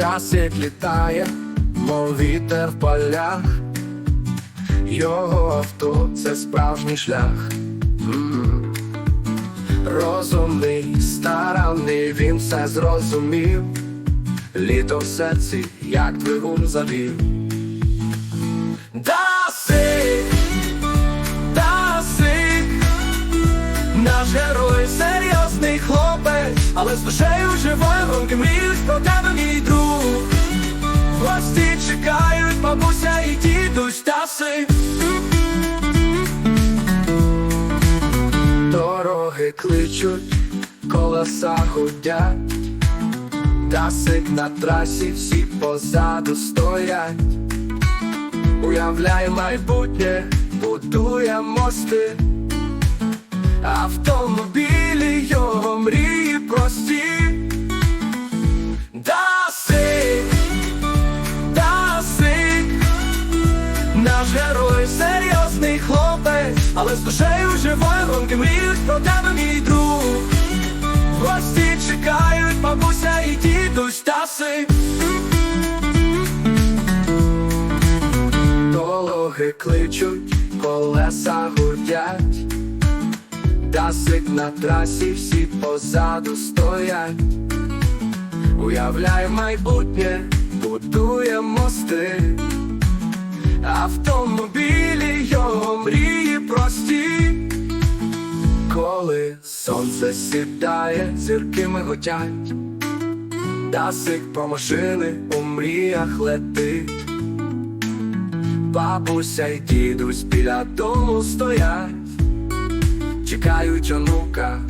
Тасик літає, мов вітер в полях, його авто це справжній шлях. Розумний, старанний, він все зрозумів. Літо в серці, як двигун завів. Дасик, Дасик, наш герой серйозний хлопець, але з душею живою мріють про тебе, мій друг. Гості чекають бабуся і дідусь Дасик. Дороги кличуть, колеса гудять. Дасик на трасі, всі позаду стоять. Уявляє майбутнє, будує мости, герой серйозний хлопець, але з душею живої гонки мріють про тебе, мій друг. Гості чекають бабуся і дідусь Дасик. Дороги кличуть, колеса гудять, Дасик на трасі, всі позаду стоять. Уявляє майбутнє, будує мости, сонце сідає, зірки миготять, Дасик по машини у мріях летить. Бабуся й дідусь біля дому стоять, чекають онука,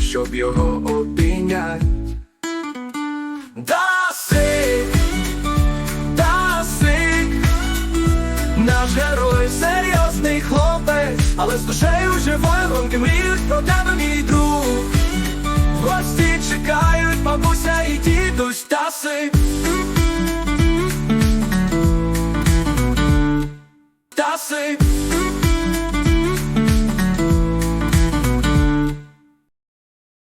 щоб його обійнять. Але з душею живою гонки мріють про тебе, мій друг. Гості чекають бабуся і дідусь таси. Дасик